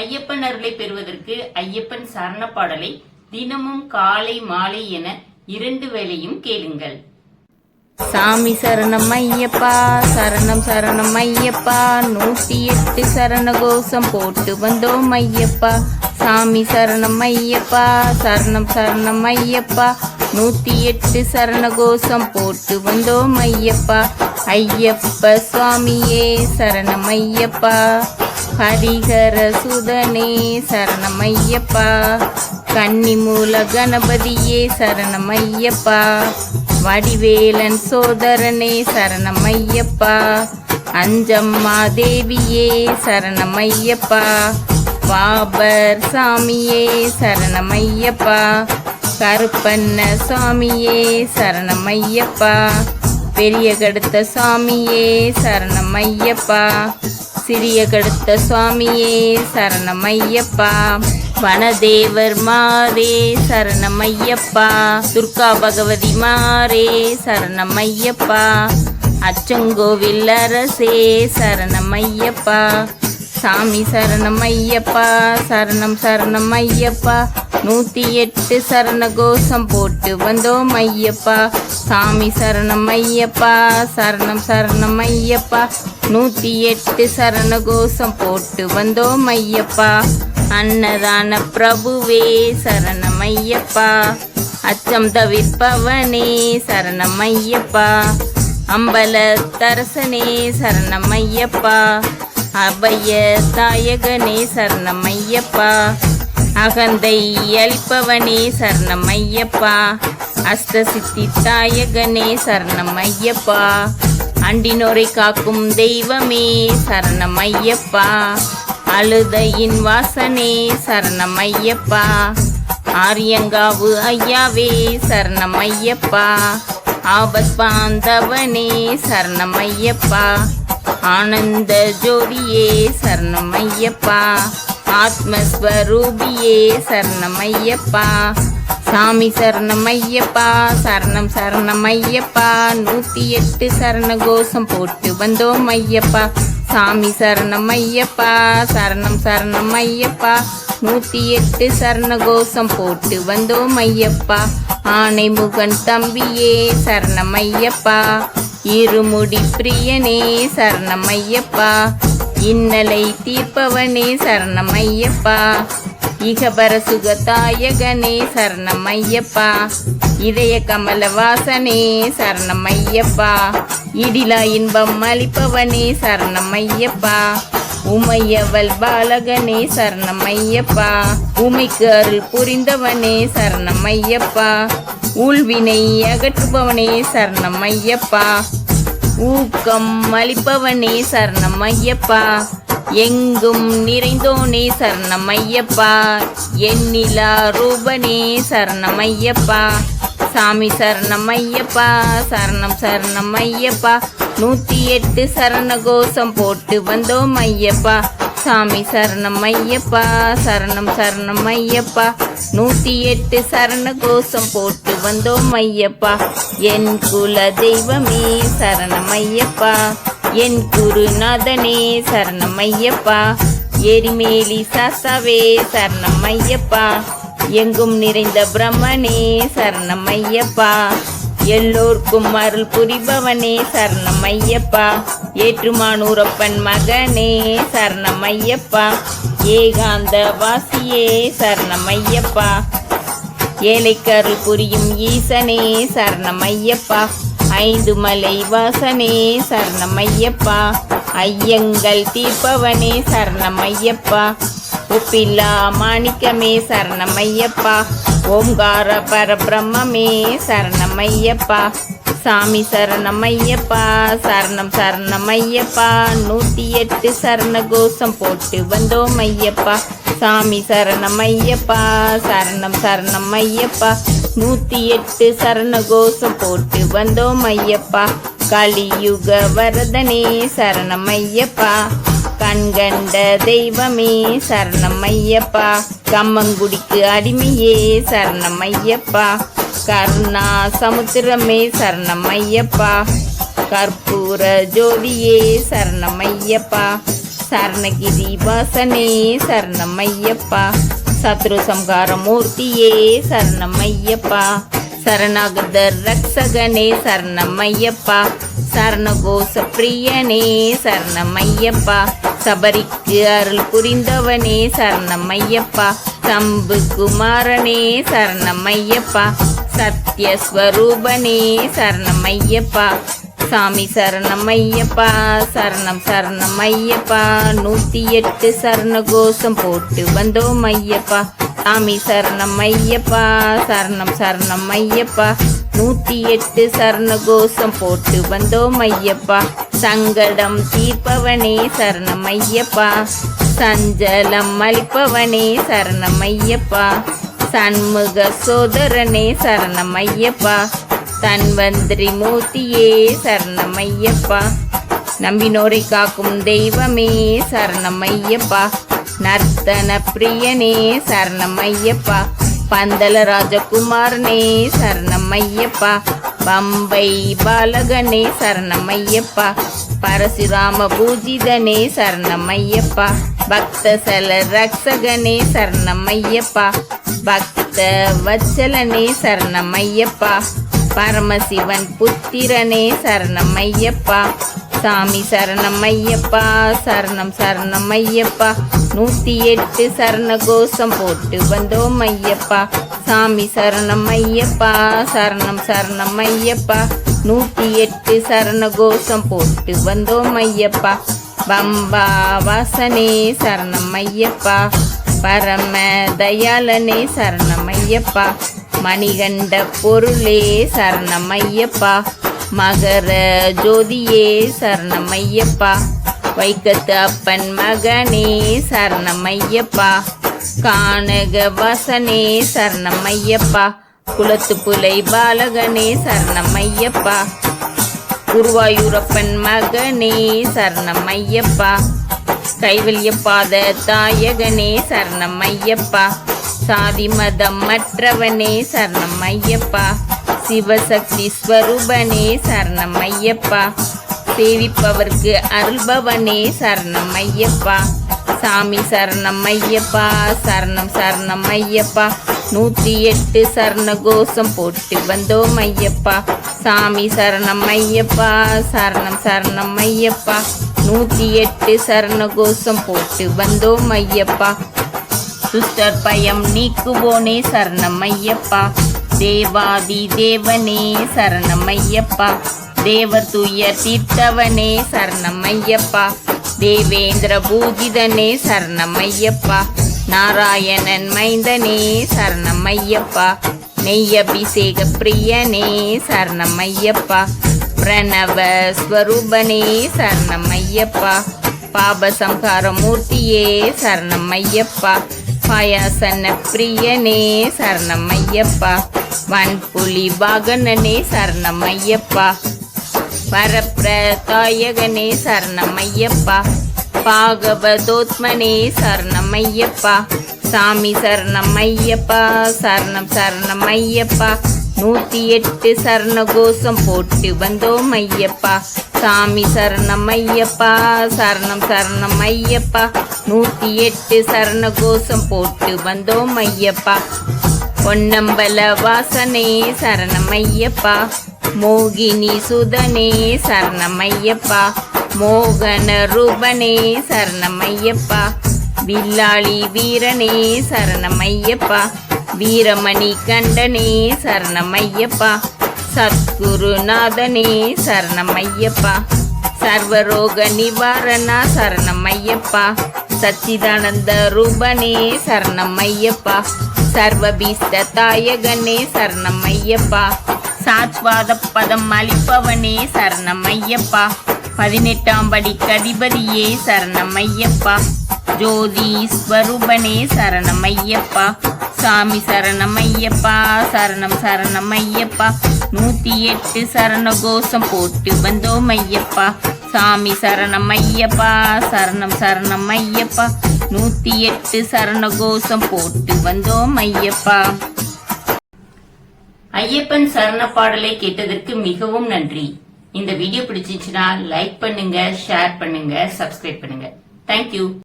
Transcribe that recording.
ஐயப்பன் அருளை பெறுவதற்கு ஐயப்பன் சரண பாடலை தினமும் காலை மாலை என இரண்டு வேளையும் கேளுங்கள். சாமி சரணம் ஐயப்பா சரணம் சரணம் ஐயப்பா. நூத்தி எட்டு சரண கோஷம் போட்டு வந்தோம் ஐயப்பா. சாமி சரணம் ஐயப்பா சரணம் சரணம் ஐயப்பா. நூத்தி எட்டு சரண கோஷம் போட்டு வந்தோம் ஐயப்பா. ஐயப்ப சுவாமியே சரணம் ஐயப்பா. ஹரிஹர சுதனே சரணமையப்பா. கன்னிமூல கணபதியே சரணமையப்பா. வடிவேலன் சோதரனே சரணமையப்பா. அஞ்சம்மா தேவியே சரணமையப்பா. பாபர் சாமியே சரணமையப்பா. கருப்பண்ண சாமியே சரணமையப்பா. பெரிய கடுத்த சாமியே சரணமையப்பா. சிறிய கடுத்த சுவாமியே சரணமையப்பா. வனதேவர் மாறே சரணமையப்பா. துர்கா பகவதி மாறே சரணமையப்பா. அச்சங்கோவில் அரசே சரணமையப்பா. சாமி சரணமையப்பா சரணம் சரணமையப்பா. ஐயப்பா நூத்தி எட்டு சரண கோஷம் போட்டு வந்தோம் ஐயப்பா. சாமி சரணம் ஐயப்பா சரணம் சரணம் ஐயப்பா. நூத்தி எட்டு சரண கோஷம் போட்டு வந்தோம் ஐயப்பா. அன்னதான பிரபுவே சரணம் ஐயப்பா. அச்சம் தவிர்ப்பவனே சரணம் ஐயப்பா. அம்பல தரசனே சரணம் ஐயப்பா. அபய தாயகனே சரணம் ஐயப்பா. அகந்தை அளிப்பவனே சரணம் ஐயப்பா அஷ்டசித்தி தாயகனே சரணம் ஐயப்பா அண்டினோரை காக்கும் தெய்வமே சரணம் ஐயப்பா அழுதையின் வாசனே சரணம் ஐயப்பா ஆரியங்காவு ஐயாவே சரணம் ஐயப்பா ஆபத் பாந்தவனே சரணம் ஐயப்பா ஆனந்த ஜோதியே சரணம் ஐயப்பா ஆத்மஸ்வரூபியே சரணம் ஐயப்பா சாமி சரணம் ஐயப்பா சரணம் சரணம் ஐயப்பா நூத்தி எட்டு சரண கோஷம் போட்டு வந்தோம் ஐயப்பா. சாமி சரணம் ஐயப்பா சரணம் சரணம் ஐயப்பா நூத்தி எட்டு சரண கோஷம் போட்டு வந்தோம் ஐயப்பா. ஆனை முகன் தம்பியே சரணம் ஐயப்பா இருமுடி பிரியனே சரணம் ஐயப்பா இன்னலை தீர்ப்பவனே சரணம் ஐயப்பா இகபர சுகதாயகனே சரணம் ஐயப்பா இதய கமல வாசனே சரணம் ஐயப்பா இடிலா இன்பம் அளிப்பவனே சரணம் ஐயப்பா உமையவள் பாலகனே சரணம் ஐயப்பா உமைக்கு அருள் புரிந்தவனே சரணம் ஐயப்பா ஊழ்வினை அகற்றுபவனே சரணம் ஐயப்பா ஊக்கம் அளிப்பவனே சரணம் ஐயப்பா எங்கும் நிறைந்தோனே சரணம் ஐயப்பா எண்ணிலா ரூபனே சரணம் ஐயப்பா சாமி சரணம் ஐயப்பா சரணம் சரணம் ஐயப்பா நூத்தி எட்டு சரண கோஷம் போட்டு வந்தோம் ஐயப்பா. சாமி சரணம் ஐயப்பா சரணம் சரணம் ஐயப்பா. நூத்தி எட்டு சரண கோஷம் போட்டு வந்தோம் ஐயப்பா. என் குல தெய்வமே சரணம் ஐயப்பா. என் குருநாதனே சரணம் ஐயப்பா. எரிமேலி சாஸ்தாவே சரணம் ஐயப்பா. எங்கும் நிறைந்த பிரம்மனே சரணம் ஐயப்பா. எல்லோர்க்கும் அருள் புரிபவனே சரணம் ஐயப்பா ஏற்றுமானூரப்பன் மகனே சரணம் ஐயப்பா ஏகாந்த வாசியே சரணம் ஐயப்பா ஏழைக்கருள் புரியும் ஈசனே சரணம் ஐயப்பா ஐந்து மலை வாசனே சரணம் ஐயப்பா ஐயங்கள் தீர்ப்பவனே சரணம் ஐயப்பா உப்பில்லா மாணிக்கமே சரணம் ஐயப்பா ஓம்கார பரபிரம்மே சரணம் ஐயப்பா சாமி சரணம் ஐயப்பா சரணம் சரணம் ஐயப்பா நூற்றி எட்டு சரண கோஷம் போட்டு வந்தோம் ஐயப்பா. சாமி சரணம் ஐயப்பா சரணம் சரணம் ஐயப்பா நூற்றி எட்டு சரண கோஷம் போட்டு வந்தோம் ஐயப்பா. கலியுக வரதனே சரணம் ஐயப்பா கண்கண்ட தெய்வமே சரணம் ஐயப்பா. கம்மங்குடிக்கு அடிமையே சரணம் ஐயப்பா. கருணா சமுத்திரமே சரணம் ஐயப்பா. கற்பூர ஜோதியே சரணம் ஐயப்பா. சரணகிரி வாசனே சரணம் ஐயப்பா. சத்ரு சம்ஹார மூர்த்தியே சரணம் ஐயப்பா. சரணாகதர் ரக்ஷகனே சரணம் ஐயப்பா. சரணகோச பிரியனே சரணம் ஐயப்பா சபரிக்கு அருள் புரிந்தவனே சரணம் ஐயப்பா சம்பு குமாரனே சரணம் ஐயப்பா சத்யஸ்வரூபனே சரணம் ஐயப்பா சாமி சரணம் ஐயப்பா சரணம் சரணம் ஐயப்பா நூத்தி எட்டு சரண கோஷம் போட்டு வந்தோம் ஐயப்பா. சாமி சரணம் ஐயப்பா சரணம் சரணம் ஐயப்பா நூத்தி எட்டு சரண கோஷம் போட்டு வந்தோம் ஐயப்பா. சங்கடம் தீர்ப்பவனே சரணம் ஐயப்பா. சஞ்சலம் அளிப்பவனே சரணம் ஐயப்பா. சண்முக சோதரனே சரணம் ஐயப்பா. தன்வந்திரி மூர்த்தியே சரணம் ஐயப்பா. நம்பினோரை காக்கும் தெய்வமே சரணம் ஐயப்பா. நர்த்தன பிரியனே சரணம் ஐயப்பா. பந்தல ராஜகுமாரனே சரணம் ஐயப்பா. பம்பை பாலகனே சரணம் ஐயப்பா. பரசுராம பூஜிதனே சரணம் ஐயப்பா. பக்தசல ரக்ஷகனே சரணம் ஐயப்பா. பக்த வச்சலனே சரணம் ஐயப்பா. பரமசிவன் புத்திரனே சரணம் ஐயப்பா. சாமி சரணம் ஐயப்பா சரணம் சரணம் ஐயப்பா. நூத்தி எட்டு சரண கோஷம் போட்டு வந்தோம் ஐயப்பா. சாமி சரணம் ஐயப்பா சரணம் சரணம் ஐயப்பா. நூத்தி எட்டு சரண கோஷம் போட்டு வந்தோம் ஐயப்பா. பம்பா வாசனே சரணம் ஐயப்பா. பரம தயாளனே சரணம் ஐயப்பா. மணிகண்ட பொருளே சரணம் ஐயப்பா. மகர ஜோதியே சரணமையப்பா. வைக்கத்து அப்பன் மகனே சரணமையப்பா. கானக வாசனே சரணமையப்பா. குலத்து புலை பாலகனே சரணமையப்பா. குருவாயூரப்பன் மகனே சரணம் கைவல்யப்பாத தாயகனே சரணமையப்பா. சாதி மதம் மற்றவனே சரணமையப்பா. சிவசக்தி ஸ்வரூபனே சரணம் ஐயப்பா சேவிப்பவர்க்கு அருள்பவனே சரணம் ஐயப்பா சாமி சரணம் ஐயப்பா சரணம் சரணம் ஐயப்பா நூற்றி எட்டு சரண கோஷம் போட்டு வந்தோம் ஐயப்பா சாமி சரணம் ஐயப்பா சரணம் சரணம் ஐயப்பா நூற்றி எட்டு சரண கோஷம் போட்டு வந்தோம் ஐயப்பா சுஸ்டர் பயம் நீக்குவோனே சரணம் ஐயப்பா தேவாதி தேவனே சரணமையப்பா தேவர் துயர் தீர்த்தவனே சரணமையப்பா தேவேந்திர பூஜிதனே சரணமையப்பா நாராயணன் மைந்தனே சரணமையப்பா நெய்யபிஷேக பிரியனே சரணமையப்பா பிரணவ ஸ்வரூபனே சரணமையப்பா பாபசம்ஹார மூர்த்தியே சரணமையப்பா பாயாசன பிரியனே சரணமையப்பா ஐயப்பா வன்புலி வாகனனே சரணம் ஐயப்பா வரப்பிரதாயகனே சரணம் ஐயப்பா பாகவதோத்மனே சரணம் ஐயப்பா சாமி சரணம் ஐயப்பா சரணம் சரணம் ஐயப்பா நூத்தி எட்டு சரண கோஷம் போட்டு வந்தோம் ஐயப்பா. சாமி சரணம் ஐயப்பா சரணம் சரணம் ஐயப்பா நூத்தி எட்டு சரண கோஷம் போட்டு வந்தோம் ஐயப்பா. பொன்னம்பல வாசனே சரணமையப்பா. மோகினி சுதனே சரணமையப்பா. மோகன ரூபனே சரணமையப்பா. வில்லாளி வீரனே சரணமையப்பா. வீரமணி கண்டனே சரணமையப்பா. சத்குருநாதனே சரணமையப்பா. சர்வரோக நிவாரணா சரணமையப்பா. சச்சிதானந்த ரூபனே சரணமையப்பா. ஐயப்பா சர்வபீஸ்த சரணம் ஐயப்பா சாத்வாத பதம் அளிப்பவனே சரணம் ஐயப்பா பதினெட்டாம் படி கதிபதியே சரணம் ஐயப்பா ஜோதி ஸ்வரூபனே சரணம் ஐயப்பா சாமி சரணம் ஐயப்பா சரணம் சரணம் ஐயப்பா நூத்தி எட்டு சரண கோஷம் போட்டு வந்தோம் ஐயப்பா. சாமி சரணம் ஐயப்பா சரணம் சரணம் ஐயப்பா நூத்தி எட்டு சரணகோஷம் போட்டு வந்தோம் ஐயப்பா. ஐயப்பன் சரண பாடலை கேட்டதற்கு மிகவும் நன்றி. இந்த வீடியோ பிடிச்சிச்சுன்னா லைக் பண்ணுங்க ஷேர் பண்ணுங்க சப்ஸ்கிரைப் பண்ணுங்க. Thank you